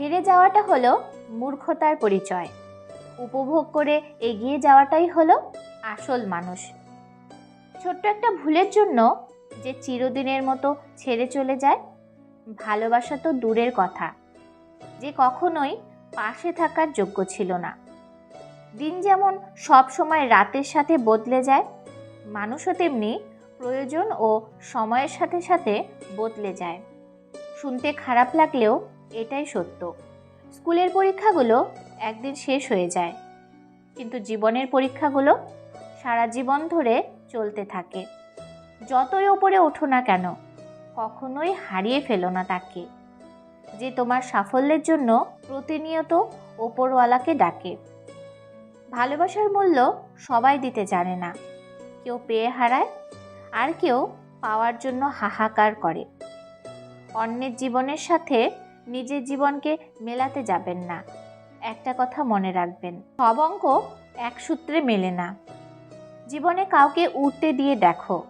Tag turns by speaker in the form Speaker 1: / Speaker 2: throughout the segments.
Speaker 1: হেরে যাওয়াটা হলো মূর্খতার পরিচয়। উপভোগ করে এগিয়ে যাওয়াটাই হলো আসল মানুষ। ছোট্ট একটা ভুলের জন্য যে চিরদিনের মতো ছেড়ে চলে যায়, ভালোবাসা তো দূরের কথা। যে কখনোই পাশে থাকার যোগ্য ছিল না। দিন যেমন সব সময় রাতের সাথে বদলে যায়, মানুষও তেমনি প্রয়োজন ও সময়ের সাথে সাথে বদলে যায়। শুনতে খারাপ লাগলেও এটাই সত্য। স্কুলের পরীক্ষাগুলো একদিন শেষ হয়ে যায়, কিন্তু জীবনের পরীক্ষাগুলো সারা জীবন ধরে চলতে থাকে। যতই ওপরে ওঠো না কেন, কখনোই হারিয়ে ফেলো না তাকে, যে তোমার সাফল্যের জন্য প্রতিনিয়ত ওপরওয়ালাকে ডাকে। ভালোবাসার মূল্য সবাই দিতে জানে না, কেউ পেয়ে হারায়, আর কেউ পাওয়ার জন্য হাহাকার করে। অন্যের জীবনের সাথে নিজের জীবনকে মেলাতে যাবেন না। একটা কথা মনে রাখবেন, সব অঙ্ক এক সূত্রে মেলে না। জীবনে কাউকে উঠতে দিয়ে দেখো,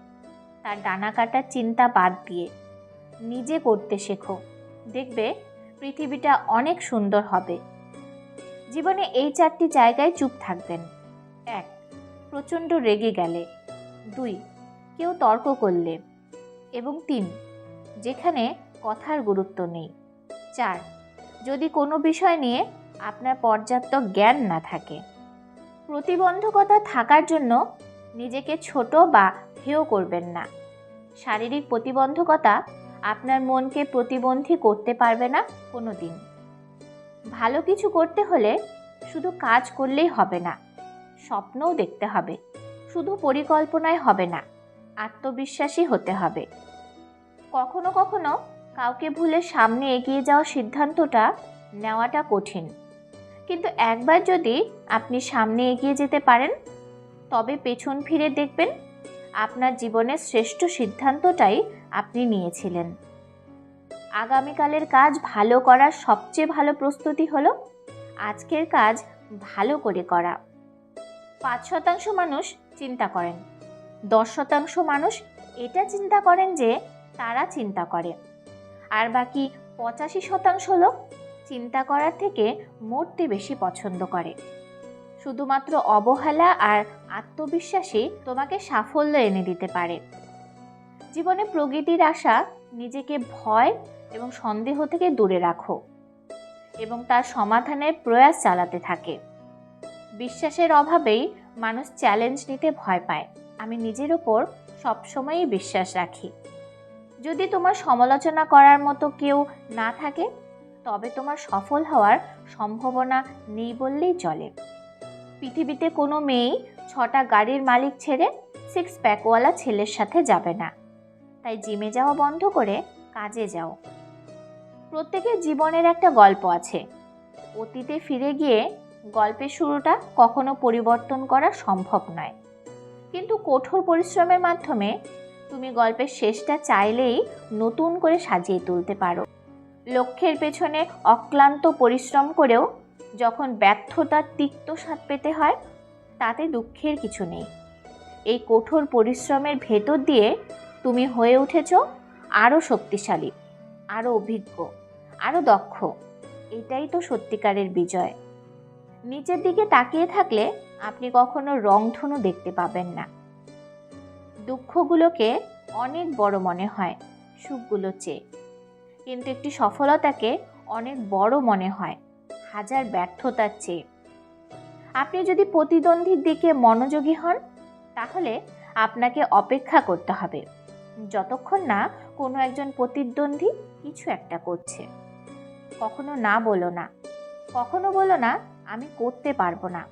Speaker 1: তার ডানা কাটার চিন্তা বাদ দিয়ে। নিজে করতে শেখো, দেখবে পৃথিবীটা অনেক সুন্দর হবে। জীবনে এই চারটি জায়গায় চুপ থাকবেন। এক, প্রচণ্ড রেগে গেলে। দুই, কেউ তর্ক করলে। এবং তিন, যেখানে কথার গুরুত্ব নেই। চার যদি কোনো বিষয় নিয়ে আপনার পর্যাপ্ত জ্ঞান না থাকে। প্রতিবন্ধকতা থাকার জন্য নিজেকে ছোট বা হেয় করবেন না। শারীরিক প্রতিবন্ধকতা আপনার মনকে প্রতিবন্ধী করতে পারবে না কোনো দিন ভালো কিছু করতে হলে শুধু কাজ করলেই হবে না, স্বপ্নও দেখতে হবে। শুধু পরিকল্পনায় হবে না, আত্মবিশ্বাসী হতে হবে। কখনো কখনো কাউকে ভুলে সামনে এগিয়ে যাওয়ার সিদ্ধান্তটা নেওয়াটা কঠিন। কিন্তু একবার যদি আপনি সামনে এগিয়ে যেতে পারেন, তবে পেছন ফিরে দেখবেন আপনার জীবনের শ্রেষ্ঠ সিদ্ধান্তটাই আপনি নিয়েছিলেন। আগামীকালের কাজ ভালো করার সবচেয়ে ভালো প্রস্তুতি হলো আজকের কাজ ভালো করে করা। পাঁচ শতাংশ মানুষ চিন্তা করেন। দশ শতাংশ মানুষ এটা চিন্তা করেন যে তারা চিন্তা করে। আর বাকি পঁচাশি শতাংশ লোক চিন্তা করার থেকে মরতে বেশি পছন্দ করে। শুধুমাত্র অবহেলা আর আত্মবিশ্বাসী তোমাকে সাফল্য এনে দিতে পারে। জীবনে প্রকৃতির আশা নিজেকে ভয় এবং সন্দেহ থেকে দূরে রাখো এবং তার সমাধানের প্রয়াস চালাতে থাকে। বিশ্বাসের অভাবেই মানুষ চ্যালেঞ্জ নিতে ভয় পায়। আমি নিজের ওপর সবসময়ই বিশ্বাস রাখি। যদি তোমার সমালোচনা করার মতো কেউ না থাকে, তবে তোমার সফল হওয়ার সম্ভাবনা নেই বললেই চলে। পৃথিবীতে কোনো মেয়েই ছটা গাড়ির মালিক ছেড়ে সিক্স প্যাকওয়ালা ছেলের সাথে যাবে না। তাই জিমে যাওয়া বন্ধ করে কাজে যাও। প্রত্যেকের জীবনের একটা গল্প আছে। অতীতে ফিরে গিয়ে গল্পের শুরুটা কখনো পরিবর্তন করা সম্ভব নয়। কিন্তু কঠোর পরিশ্রমের মাধ্যমে তুমি গল্পের শেষটা চাইলেই নতুন করে সাজিয়ে তুলতে পারো। লক্ষ্যের পেছনে অক্লান্ত পরিশ্রম করেও যখন ব্যর্থতার তিক্ত স্বাদ পেতে হয়, তাতে দুঃখের কিছু নেই। এই কঠোর পরিশ্রমের ভেতর দিয়ে তুমি হয়ে উঠেছ আরও শক্তিশালী, আরও অভিজ্ঞ, আরও দক্ষ। এটাই তো সত্যিকারের বিজয়। নিচের দিকে তাকিয়ে থাকলে আপনি কখনো রংধনু দেখতে পাবেন না। দুঃখগুলোকে অনেক বড় মনে হয়, সুখগুলো চেয়ে। কিন্তু একটি সফলতাকে অনেক বড় মনে হয়, হাজার ব্যর্থতার চেয়ে। আপনি যদি প্রতিদ্বন্দ্বীর দিকে মনোযোগী হন, তাহলে আপনাকে অপেক্ষা করতে হবে। যতক্ষণ না কোনো একজন প্রতিদ্বন্দ্বী কিছু একটা করছে। কখনো না বলো না। কখনো বলো না, আমি করতে পারব না।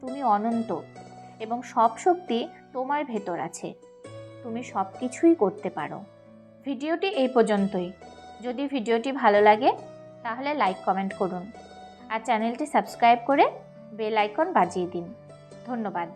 Speaker 1: তুমি অনন্ত। এবং সব শক্তি তোমার ভেতর আছে। তুমি সব কিছুই করতে পারো। ভিডিওটি এই পর্যন্তই। যদি ভিডিওটি ভালো লাগে, তাহলে লাইক, কমেন্ট করুন। আর চ্যানেলটি সাবস্ক্রাইব করে বেল আইকন বাজিয়ে দিন। ধন্যবাদ।